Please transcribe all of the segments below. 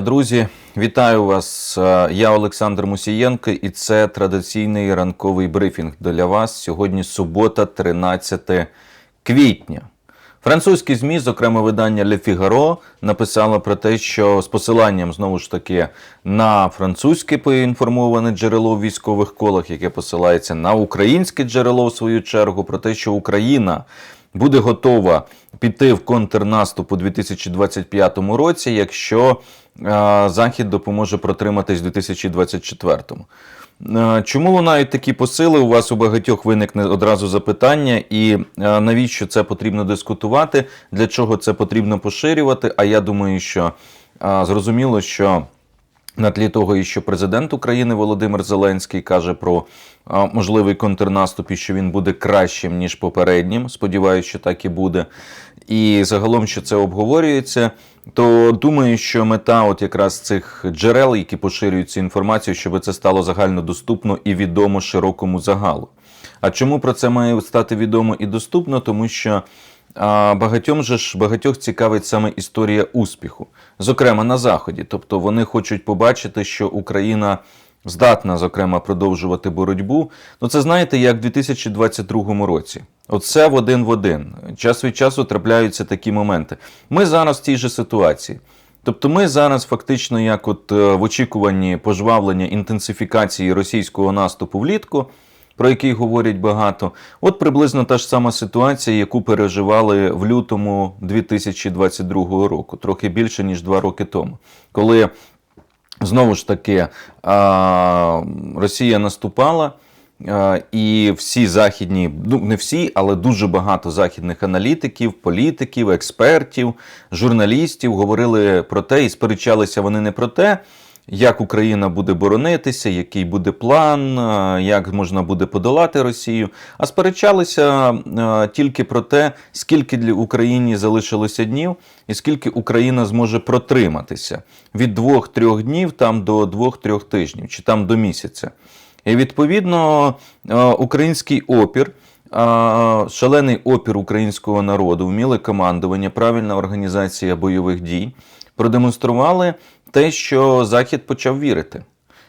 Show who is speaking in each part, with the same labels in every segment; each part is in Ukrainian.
Speaker 1: Друзі, вітаю вас. Е, Я Олександр Мусієнко, і це традиційний ранковий брифінг для вас. Сьогодні субота, 13 квітня. Французькі ЗМІ, зокрема видання Le Figaro, написало про те, що з посиланням знову ж таки на французьке поінформоване джерело в військових колах, яке посилається на українське джерело в свою чергу, про те, що Україна буде готова піти в контрнаступ у 2025 році, якщо е, Захід допоможе протриматись в 2024. Е, Чому лунають такі посили? У вас у багатьох виникне одразу запитання, і е, навіщо це потрібно дискутувати, для чого це потрібно поширювати? А я думаю, що зрозуміло, що на тлі того, і що президент України Володимир Зеленський каже про можливий контрнаступ і що він буде кращим ніж попереднім. Сподіваюся, що так і буде. І загалом, що це обговорюється, то думаю, що мета от якраз цих джерел, які поширюють цю інформацію, щоб це стало загальнодоступно і відомо широкому загалу. А чому про це має стати відомо і доступно? Тому що а, багатьом же ж багатьох цікавить саме історія успіху, зокрема на заході. Тобто вони хочуть побачити, що Україна здатна, зокрема, продовжувати боротьбу. Ну це знаєте, як в 2022 році. Оце в один в один. Час від часу трапляються такі моменти. Ми зараз в тій же ситуації. Тобто ми зараз фактично, як от е, в очікуванні пожвавлення інтенсифікації російського наступу влітку, про який говорять багато, от приблизно та ж сама ситуація, яку переживали в лютому 2022 року, трохи більше ніж два роки тому, коли знову ж таки Росія наступала. І всі західні, ну не всі, але дуже багато західних аналітиків, політиків, експертів, журналістів говорили про те і сперечалися вони не про те, як Україна буде боронитися, який буде план, як можна буде подолати Росію. А сперечалися тільки про те, скільки для України залишилося днів, і скільки Україна зможе протриматися від двох-трьох днів там до двох-трьох тижнів, чи там до місяця. І відповідно український опір. Шалений опір українського народу, вміле командування, правильна організація бойових дій продемонстрували те, що Захід почав вірити,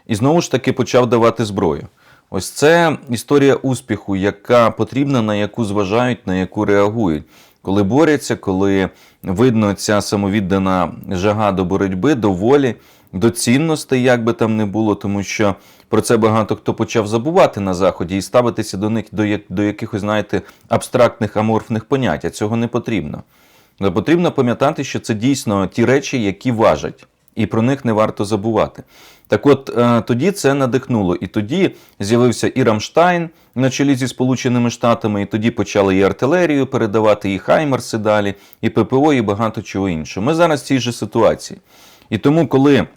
Speaker 1: і знову ж таки почав давати зброю. Ось це історія успіху, яка потрібна, на яку зважають, на яку реагують. Коли борються, коли видно ця самовіддана жага до боротьби, до волі, до цінностей, як би там не було, тому що про це багато хто почав забувати на заході і ставитися до них до, до якихось, знаєте, абстрактних аморфних понять. А цього не потрібно. Але потрібно пам'ятати, що це дійсно ті речі, які важать, і про них не варто забувати. Так от е, тоді це надихнуло, і тоді з'явився і Рамштайн на чолі зі Сполученими Штатами, і тоді почали і артилерію передавати, і Хаймерси далі, і ППО, і багато чого іншого. Ми зараз в цій же ситуації. І тому, коли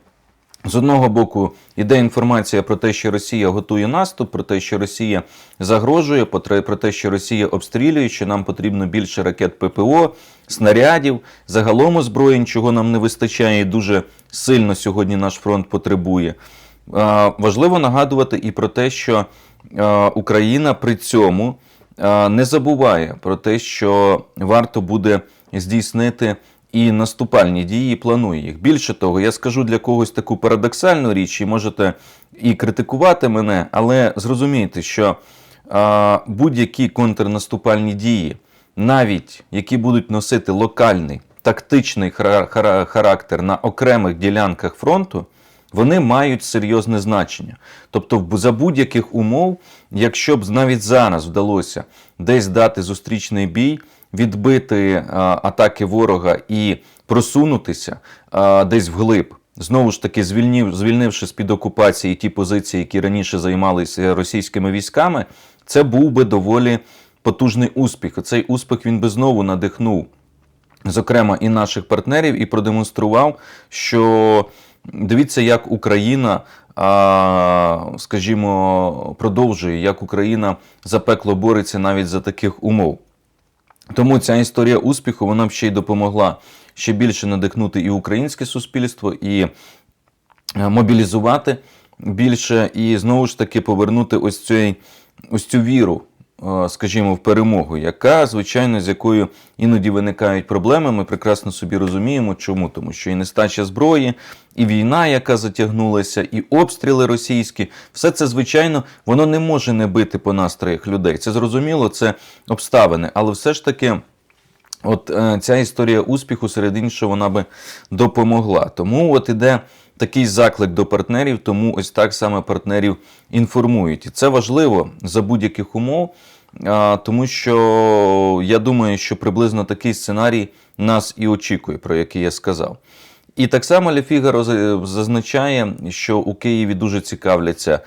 Speaker 1: з одного боку йде інформація про те, що Росія готує наступ, про те, що Росія загрожує, про те, що Росія обстрілює, що нам потрібно більше ракет ППО, снарядів, загалом озброєнь, чого нам не вистачає, і дуже сильно сьогодні наш фронт потребує. Важливо нагадувати і про те, що Україна при цьому не забуває про те, що варто буде здійснити і наступальні дії планує їх. Більше того, я скажу для когось таку парадоксальну річ, і можете і критикувати мене, але зрозумійте, що будь-які контрнаступальні дії, навіть які будуть носити локальний тактичний хара- хара- характер на окремих ділянках фронту, вони мають серйозне значення. Тобто, за будь-яких умов, якщо б навіть зараз вдалося десь дати зустрічний бій, відбити атаки ворога і просунутися а, десь вглиб, знову ж таки, звільнив, звільнивши з-під окупації ті позиції, які раніше займалися російськими військами, це був би доволі потужний успіх. Цей успіх він би знову надихнув зокрема і наших партнерів, і продемонстрував, що дивіться, як Україна, скажімо, продовжує, як Україна запекло бореться навіть за таких умов. Тому ця історія успіху вона б ще й допомогла ще більше надихнути і українське суспільство, і е, мобілізувати більше, і знову ж таки повернути ось, цей, ось цю віру скажімо, в перемогу, яка, звичайно, з якою іноді виникають проблеми. Ми прекрасно собі розуміємо, чому, тому що і нестача зброї, і війна, яка затягнулася, і обстріли російські, все це, звичайно, воно не може не бити по настроях людей. Це зрозуміло, це обставини, але все ж таки. От е, ця історія успіху, серед іншого, вона би допомогла. Тому от іде такий заклик до партнерів, тому ось так саме партнерів інформують. І це важливо за будь-яких умов, тому що я думаю, що приблизно такий сценарій нас і очікує, про який я сказав. І так само Лефігаро зазначає, що у Києві дуже цікавляться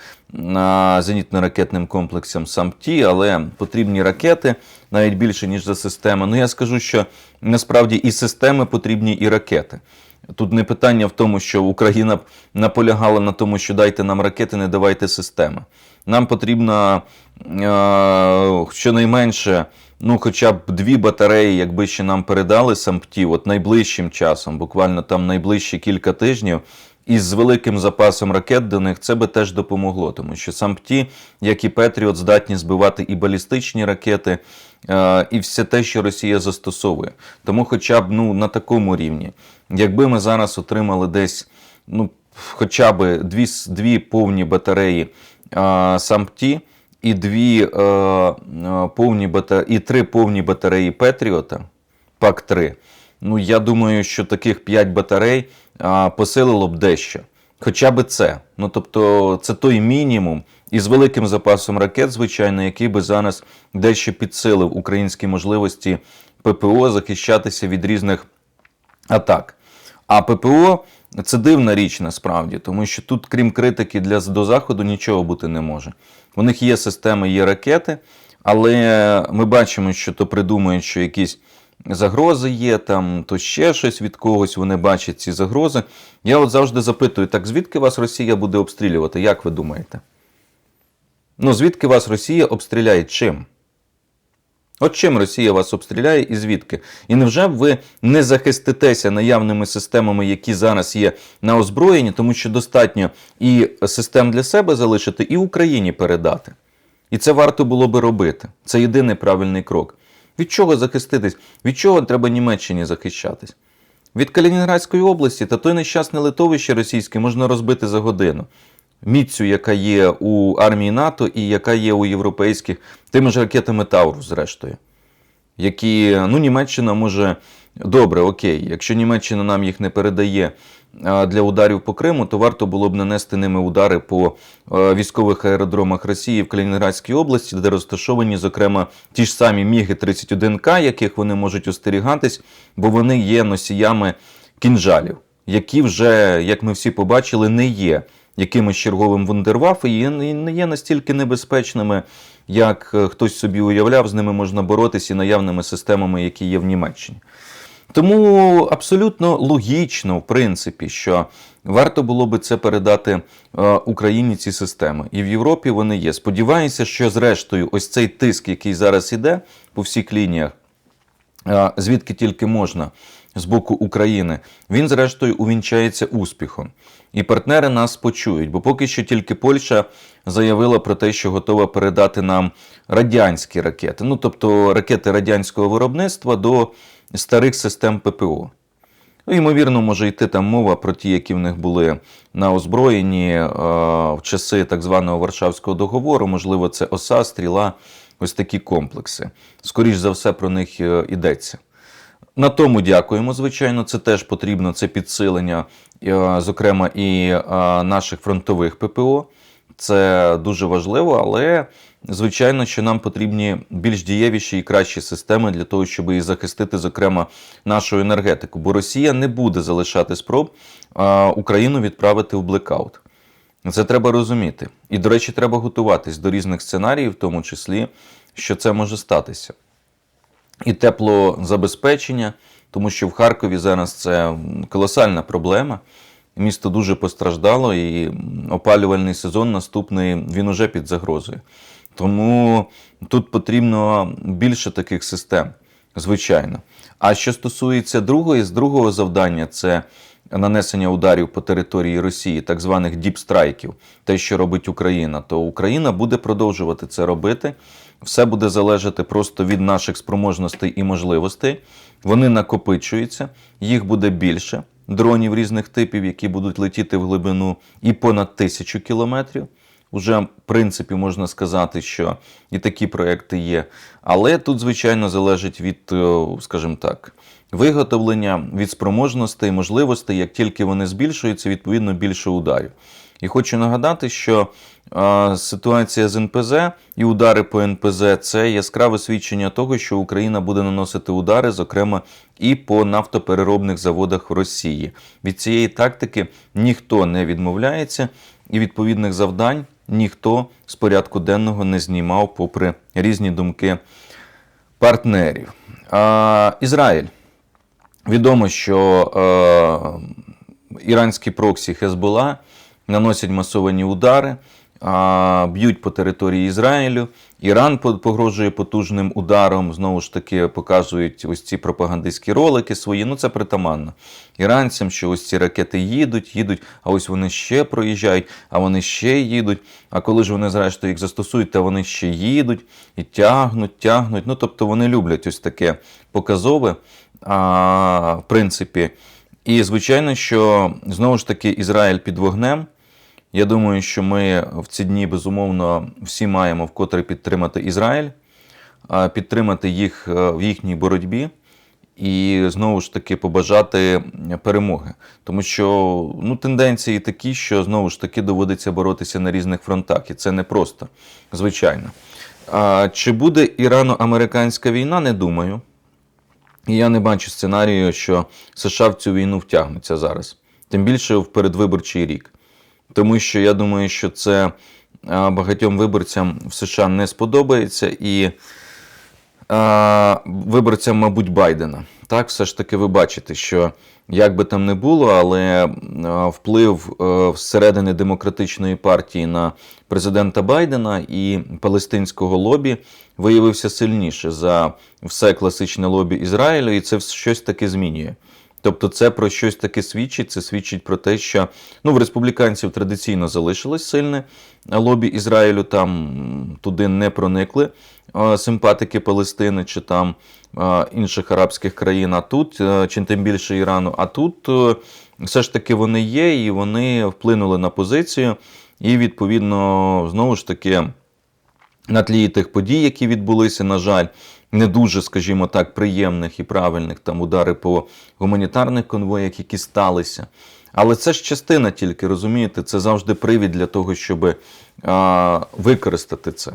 Speaker 1: зенітно-ракетним комплексом САМТІ, але потрібні ракети навіть більше, ніж за системи. Ну я скажу, що насправді і системи потрібні, і ракети. Тут не питання в тому, що Україна наполягала на тому, що дайте нам ракети, не давайте системи. Нам потрібно е, щонайменше, ну, хоча б дві батареї, якби ще нам передали сампті, от найближчим часом, буквально там найближчі кілька тижнів, і з великим запасом ракет до них це би теж допомогло, тому що сампті, як і Петріот, здатні збивати і балістичні ракети, е, і все те, що Росія застосовує. Тому, хоча б ну, на такому рівні, якби ми зараз отримали десь ну, хоча б дві, дві повні батареї е, сампті і дві е, повні бата... і три повні батареї Петріота, пак 3 Ну, я думаю, що таких 5 батарей посилило б дещо. Хоча б це. Ну, тобто, це той мінімум із великим запасом ракет, звичайно, який би зараз дещо підсилив українські можливості ППО захищатися від різних атак. А ППО це дивна річ насправді, тому що тут, крім критики для до заходу, нічого бути не може. У них є системи, є ракети, але ми бачимо, що то придумують, що якісь загрози є, там, то ще щось від когось вони бачать ці загрози. Я от завжди запитую: так звідки вас Росія буде обстрілювати? Як ви думаєте? Ну, звідки вас Росія обстріляє чим? От чим Росія вас обстріляє і звідки? І невже ви не захиститеся наявними системами, які зараз є на озброєнні, тому що достатньо і систем для себе залишити, і Україні передати. І це варто було би робити. Це єдиний правильний крок. Від чого захиститись? Від чого треба Німеччині захищатись? Від Калінінградської області та той нещасне литовище російське можна розбити за годину. Міцю, яка є у армії НАТО і яка є у європейських, тими ж ракетами Таурус, зрештою. Які, ну, Німеччина може добре, окей, якщо Німеччина нам їх не передає для ударів по Криму, то варто було б нанести ними удари по е, військових аеродромах Росії в Калінінградській області, де розташовані, зокрема, ті ж самі Міги 31К, яких вони можуть остерігатись, бо вони є носіями кінжалів, які вже, як ми всі побачили, не є якимось черговим вундерваф і не є настільки небезпечними, як е, хтось собі уявляв, з ними можна боротися і наявними системами, які є в Німеччині. Тому абсолютно логічно, в принципі, що варто було би це передати е, Україні ці системи. І в Європі вони є. Сподіваюся, що зрештою, ось цей тиск, який зараз іде по всіх лініях, е, звідки тільки можна з боку України, він зрештою увінчається успіхом. І партнери нас почують, бо поки що тільки Польща заявила про те, що готова передати нам радянські ракети, ну тобто ракети радянського виробництва до старих систем ППО. Ну, ймовірно, може йти там мова про ті, які в них були на озброєнні е, в часи так званого Варшавського договору. Можливо, це оса, стріла, ось такі комплекси. Скоріш за все, про них е, йдеться. На тому дякуємо, звичайно, це теж потрібно, це підсилення, е, зокрема, і е, наших фронтових ППО. Це дуже важливо, але звичайно, що нам потрібні більш дієвіші і кращі системи для того, щоб і захистити, зокрема, нашу енергетику. Бо Росія не буде залишати спроб е, Україну відправити в блекаут. Це треба розуміти. І, до речі, треба готуватись до різних сценаріїв, в тому числі, що це може статися і теплозабезпечення, тому що в Харкові зараз це колосальна проблема. Місто дуже постраждало, і опалювальний сезон наступний він уже під загрозою. Тому тут потрібно більше таких систем, звичайно. А що стосується другої, з другого завдання, це нанесення ударів по території Росії, так званих діпстрайків, те, що робить Україна, то Україна буде продовжувати це робити. Все буде залежати просто від наших спроможностей і можливостей. Вони накопичуються, їх буде більше дронів різних типів, які будуть летіти в глибину і понад тисячу кілометрів. Уже, в принципі, можна сказати, що і такі проекти є. Але тут, звичайно, залежить від, е, скажімо так, виготовлення, від спроможностей, можливостей. Як тільки вони збільшуються, відповідно більше ударів. І хочу нагадати, що ситуація з НПЗ і удари по НПЗ це яскраве свідчення того, що Україна буде наносити удари, зокрема і по нафтопереробних заводах в Росії. Від цієї тактики ніхто не відмовляється, і відповідних завдань ніхто з порядку денного не знімав, попри різні думки партнерів. А, Ізраїль. Відомо, що е, іранські проксі Хезбола наносять масовані удари, а, б'ють по території Ізраїлю. Іран погрожує потужним ударом. Знову ж таки, показують ось ці пропагандистські ролики свої. Ну це притаманно. Іранцям, що ось ці ракети їдуть, їдуть, а ось вони ще проїжджають, а вони ще їдуть. А коли ж вони, зрештою, їх застосують, то вони ще їдуть і тягнуть, тягнуть. Ну тобто вони люблять ось таке показове, а, в принципі. І звичайно, що знову ж таки Ізраїль під вогнем. Я думаю, що ми в ці дні безумовно всі маємо вкотре підтримати Ізраїль, підтримати їх е, в їхній боротьбі і знову ж таки побажати перемоги. Тому що ну, тенденції такі, що знову ж таки доводиться боротися на різних фронтах, і це не просто, звичайно. Чи буде ірано-американська війна? Не думаю. І я не бачу сценарію, що США в цю війну втягнуться зараз, тим більше в передвиборчий рік. Тому що я думаю, що це багатьом виборцям в США не сподобається і а, виборцям, мабуть, Байдена. Так, все ж таки, ви бачите, що як би там не було, але вплив е, всередини демократичної партії на президента Байдена і палестинського лобі виявився сильніше за все класичне лобі Ізраїлю, і це щось таке змінює. Тобто, це про щось таке свідчить. Це свідчить про те, що ну, в республіканців традиційно залишилось сильне лобі Ізраїлю, там туди не проникли симпатики Палестини чи там інших арабських країн. А тут, е, чи тим більше Ірану, а тут е, все ж таки вони є, і вони вплинули на позицію. І відповідно знову ж таки на тлі тих подій, які відбулися, на жаль, не дуже, скажімо так, приємних і правильних там удари по гуманітарних конвоях, які сталися. Але це ж частина тільки, розумієте, це завжди привід для того, щоб а, використати це.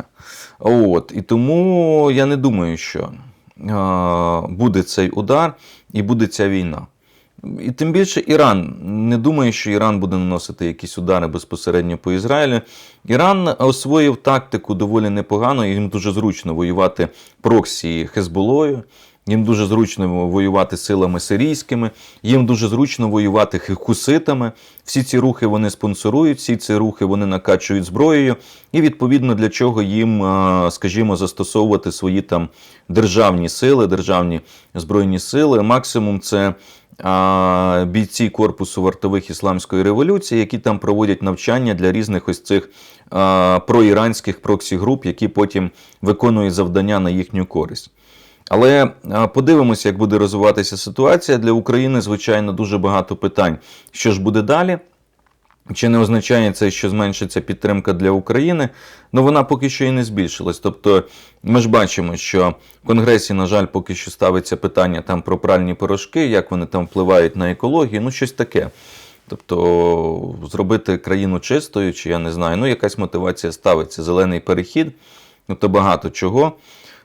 Speaker 1: От. І тому я не думаю, що а, буде цей удар і буде ця війна. І тим більше Іран. Не думаю, що Іран буде наносити якісь удари безпосередньо по Ізраїлю. Іран освоїв тактику доволі непогано, і їм дуже зручно воювати проксі Хезболою. Їм дуже зручно воювати силами сирійськими, їм дуже зручно воювати хуситами. Всі ці рухи вони спонсорують, всі ці рухи вони накачують зброєю, і відповідно для чого їм, скажімо, застосовувати свої там державні сили, державні збройні сили. Максимум це бійці корпусу вартових ісламської революції, які там проводять навчання для різних ось цих проіранських проксі-груп, які потім виконують завдання на їхню користь. Але подивимося, як буде розвиватися ситуація для України. Звичайно, дуже багато питань. Що ж буде далі? Чи не означає це, що зменшиться підтримка для України? Ну вона поки що і не збільшилась. Тобто, ми ж бачимо, що в Конгресі, на жаль, поки що ставиться питання там про пральні порошки, як вони там впливають на екологію, ну щось таке. Тобто зробити країну чистою, чи я не знаю, ну якась мотивація ставиться, зелений перехід, ну то багато чого.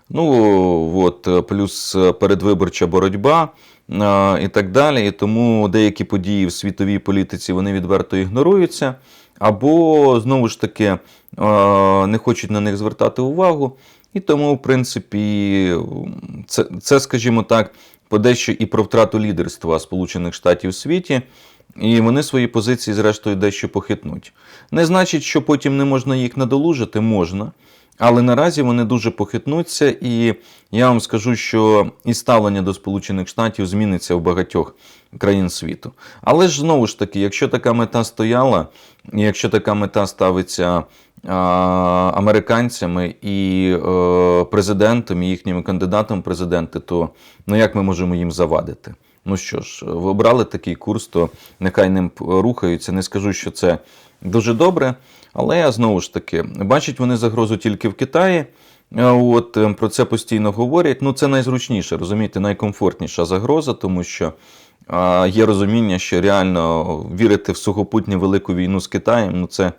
Speaker 1: Ну от, плюс передвиборча боротьба а, і так далі. І тому деякі події в світовій політиці вони відверто ігноруються, або знову ж таки не хочуть на них звертати увагу. І тому, в принципі, це, це скажімо так, подещо і про втрату лідерства Сполучених Штатів у світі. І вони свої позиції, зрештою, дещо похитнуть. Не значить, що потім не можна їх надолужити, можна. Але наразі вони дуже похитнуться, і я вам скажу, що і ставлення до Сполучених Штатів зміниться в багатьох країн світу. Але ж знову ж таки, якщо така мета стояла, якщо така мета ставиться а, американцями і е, президентом, і їхніми кандидатом в президенти, то ну як ми можемо їм завадити? Ну що ж, ви обрали такий курс, то нехай ним рухаються. Не скажу, що це дуже добре, але знову ж таки, бачать вони загрозу тільки в Китаї. От е, про це постійно говорять. Ну, це найзручніше, розумієте, найкомфортніша загроза, тому що є розуміння, що реально вірити в сухопутню велику війну з Китаєм, ну це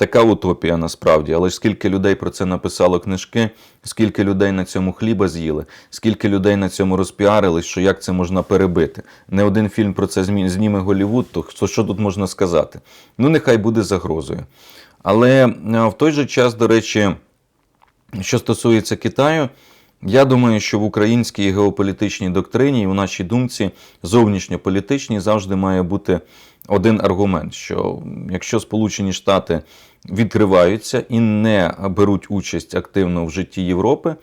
Speaker 1: така утопія насправді. Але ж скільки людей про це написало книжки, скільки людей на цьому хліба з'їли, скільки людей на цьому розпіарились, що як це можна перебити. Не один фільм про це зніме Голівуд, то що тут можна сказати? Ну, нехай буде загрозою. Але в той же час, до речі, що стосується Китаю, я думаю, що в українській геополітичній доктрині і в нашій думці зовнішньополітичній завжди має бути один аргумент: що якщо Сполучені Штати відкриваються і не беруть участь активно в житті Європи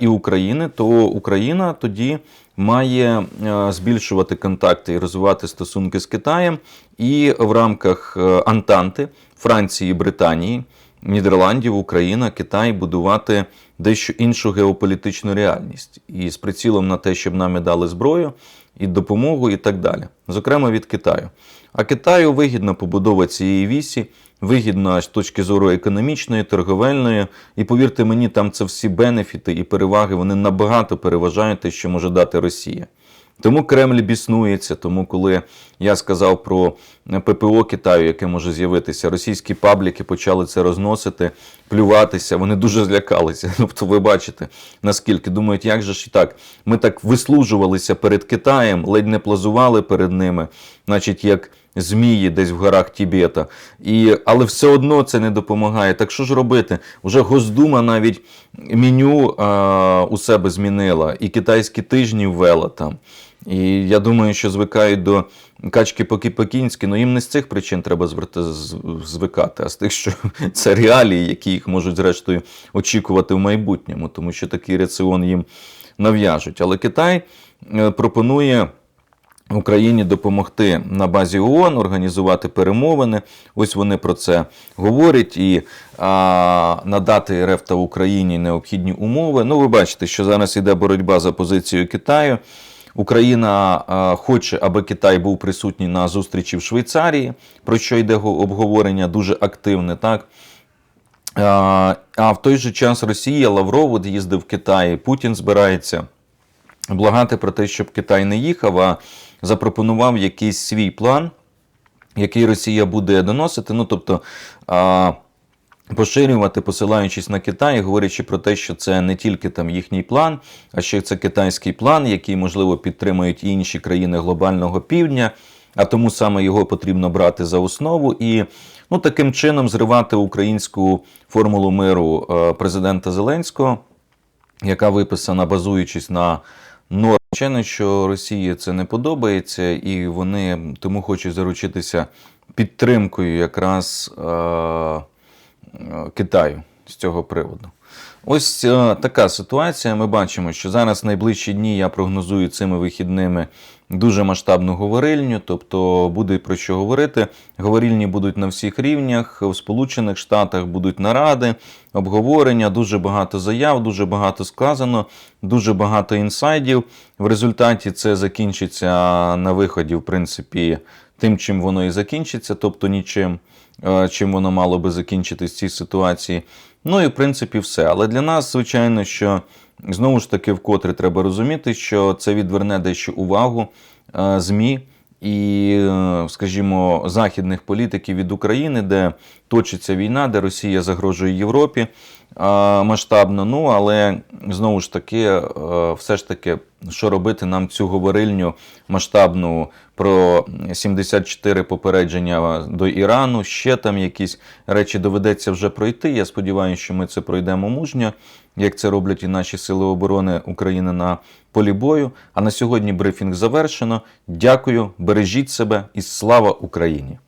Speaker 1: і України, то Україна тоді має е, збільшувати контакти і розвивати стосунки з Китаєм, і в рамках е, Антанти Франції, Британії. Нідерландів, Україна, Китай будувати дещо іншу геополітичну реальність і з прицілом на те, щоб нам дали зброю і допомогу, і так далі. Зокрема від Китаю. А Китаю вигідна побудова цієї вісі, вигідна з точки зору економічної, торговельної. І повірте мені, там це всі бенефіти і переваги вони набагато переважають те, що може дати Росія. Тому Кремль біснується. Тому, коли я сказав про ППО Китаю, яке може з'явитися, російські пабліки почали це розносити, плюватися. Вони дуже злякалися. Тобто, ви бачите, наскільки думають, як же ж так. Ми так вислужувалися перед Китаєм, ледь не плазували перед ними, значить, як. Змії десь в горах Тібета. І, але все одно це не допомагає. Так що ж робити? Уже Госдума навіть меню а, у себе змінила, і китайські тижні ввела там. І я думаю, що звикають до качки поки покінськи, але їм не з цих причин треба звикати, а з тих, що це реалії, які їх можуть зрештою очікувати в майбутньому, тому що такий раціон їм нав'яжуть. Але Китай е, пропонує. Україні допомогти на базі ООН, організувати перемовини. Ось вони про це говорять і а, надати РФ та Україні необхідні умови. Ну, ви бачите, що зараз йде боротьба за позицію Китаю. Україна а, хоче, аби Китай був присутній на зустрічі в Швейцарії, про що йде обговорення дуже активне, так. А, а в той же час Росія, Лавров їздив в Китай, Путін збирається благати про те, щоб Китай не їхав, а запропонував якийсь свій план, який Росія буде доносити. Ну, тобто, а, поширювати, посилаючись на Китай, говорячи про те, що це не тільки там їхній план, а ще це китайський план, який, можливо, підтримують і інші країни глобального півдня. А тому саме його потрібно брати за основу і ну, таким чином зривати українську формулу миру е, президента Зеленського, яка виписана, базуючись на нормах. Звичайно, що Росії це не подобається, і вони тому хочуть заручитися підтримкою якраз е, е, Китаю з цього приводу. Ось е, така ситуація. Ми бачимо, що зараз найближчі дні я прогнозую цими вихідними дуже масштабну говорильню, тобто буде про що говорити. Говорильні будуть на всіх рівнях. В Сполучених Штатах будуть наради, обговорення, дуже багато заяв, дуже багато сказано, дуже багато інсайдів. В результаті це закінчиться на виході, в принципі, тим, чим воно і закінчиться, тобто нічим, е, чим воно мало би закінчитись в цій ситуації. Ну і в принципі все. Але для нас, звичайно, що знову ж таки вкотре треба розуміти, що це відверне дещо увагу е, ЗМІ і, е, скажімо, західних політиків від України, де точиться війна, де Росія загрожує Європі е, масштабно. Ну але знову ж таки, е, все ж таки, що робити нам цю говорильню масштабну про 74 попередження до Ірану, ще там якісь речі доведеться вже пройти. Я сподіваюся, що ми це пройдемо мужньо, як це роблять і наші сили оборони України на полі бою. А на сьогодні брифінг завершено. Дякую, бережіть себе і слава Україні!